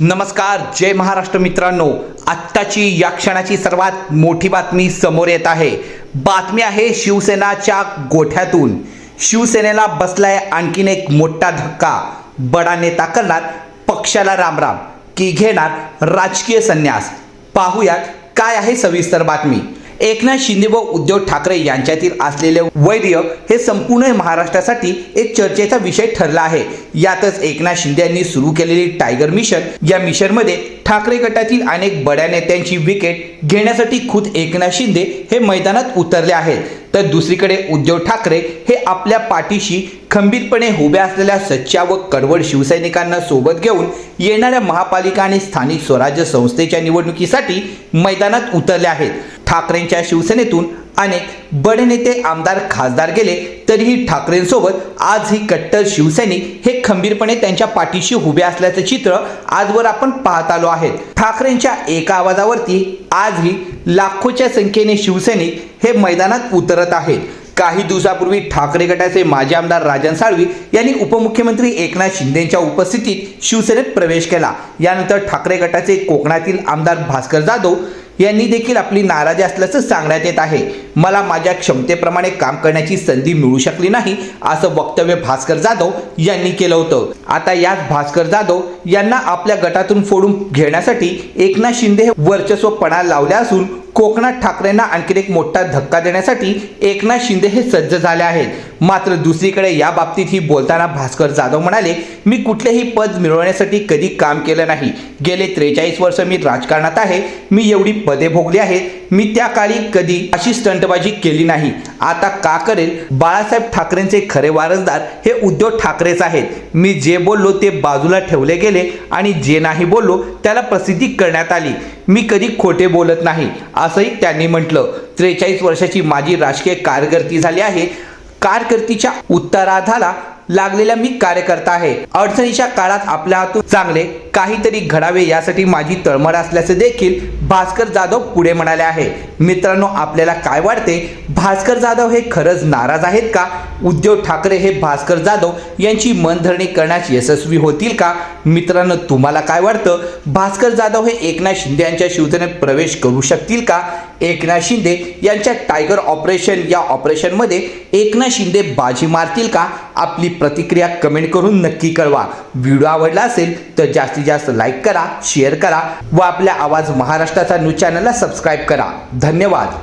नमस्कार जय महाराष्ट्र मित्रांनो. आत्ताची या क्षणाची सर्वात मोठी बातमी समोर येत आहे. बातमी आहे शिवसेनाच्या गोठ्यातून. शिवसेनेला बसलाय आणखीन एक मोठा धक्का. बडा नेता करणार पक्षाला रामराम. की घेणार राजकीय संन्यास. पाहूयात काय आहे सविस्तर बातमी. एकनाथ शिंदे व उद्धव ठाकरे यांच्यातील असलेले वैर्य हे संपूर्ण महाराष्ट्रासाठी एक चर्चेचा विषय ठरला आहे. यातच एकनाथ शिंदे यांनी सुरू केलेली टायगर मिशन या मिशनमध्ये ठाकरे गटातील अनेक बड्या नेत्यांची विकेट घेण्यासाठी खुद एकनाथ शिंदे हे मैदानात उतरले आहेत. तर दुसरीकडे उद्धव ठाकरे हे आपल्या पाठीशी खंबीरपणे उभ्या असलेल्या सच्च्या व कडवड शिवसैनिकांना सोबत घेऊन येणाऱ्या महापालिका आणि स्थानिक स्वराज्य संस्थेच्या निवडणुकीसाठी मैदानात उतरले आहेत. ठाकरेंच्या शिवसेनेतून अनेक बडे नेते आमदार खासदार गेले तरीही ठाकरेंसोबत आज ही कट्टर शिवसैनिक हे खंबीरपणे त्यांच्या पाठीशी उभे असल्याचं चित्र आजवर आपण पाहत आलो आहेत. ठाकरेंच्या एका आवाजावरती आजही लाखोच्या संख्येने शिवसैनिक हे मैदानात उतरत आहेत. काही दिवसापूर्वी ठाकरे गटाचे माजी आमदार राजन साळवी यांनी उपमुख्यमंत्री एकनाथ शिंदेच्या उपस्थितीत शिवसेनेत प्रवेश केला. यानंतर ठाकरे गटाचे कोकणातील आमदार भास्कर जाधव यांनी देखील आपली नाराजी असल्याचं सांगण्यात येत आहे. मला माझ्या क्षमतेप्रमाणे काम करण्याची संधी मिळू शकली नाही असं वक्तव्य भास्कर जाधव यांनी केलं होतं. आता याच भास्कर जाधव यांना आपल्या गटातून फोडून घेण्यासाठी एकनाथ शिंदे हे वर्चस्व पणा लावले असून कोकणात ठाकरेंना आणखी एक मोठा धक्का देण्यासाठी एकनाथ शिंदे हे सज्ज झाले आहेत. मात्र दुसरीकडे या बाबतीत ही बोलताना भास्कर जाधव म्हणाले मी कुठलेही पद मिळवण्यासाठी कधी काम केलं नाही. गेले त्रेचाळीस वर्ष मी राजकारणात आहे. मी एवढी पदे भोगली आहेत. मी त्या काळी कधी अशी स्टंटबाजी केली नाही. आता का करेल? बाळासाहेब ठाकरेंचे खरे वारसदार हे उद्धव ठाकरेच आहेत. मी जे बोललो ते बाजूला ठेवले गेले आणि जे नाही बोललो त्याला प्रसिद्धी करण्यात आली. मी कधी खोटे बोलत नाही असंही त्यांनी म्हटलं. त्रेचाळीस वर्षाची माझी राजकीय कारकिर्दी झाली आहे. कारकिर्दीच्या उत्तराधाला लागलेला मी कार्यकर्ता आहे. अडचणीच्या काळात आपल्या हातून चांगले काहीतरी घडावे यासाठी माझी तळमळ असल्याचे देखील भास्कर जाधव पुढे म्हणाले आहे. मित्रांनो आपल्याला काय वाटते? भास्कर जाधव हे खरंच नाराज आहेत का? उद्धव ठाकरे हे भास्कर जाधव यांची मनधरणी करण्यास यशस्वी होतील का? मित्रांनो तुम्हाला काय वाटतं? भास्कर जाधव हे एकनाथ शिंदे यांच्या शिवसेनेत प्रवेश करू शकतील का? एकनाथ शिंदे यांच्या टायगर ऑपरेशन या ऑपरेशनमध्ये एकनाथ शिंदे बाजी मारतील का? आपली प्रतिक्रिया कमेंट करून नक्की कळवा. व्हिडिओ आवडला असेल तर जास्तीत जास्त लाईक करा शेअर करा व आपल्या आवाज महाराष्ट्राचा न्यूज चॅनलला सबस्क्राईब करा. धन्यवाद.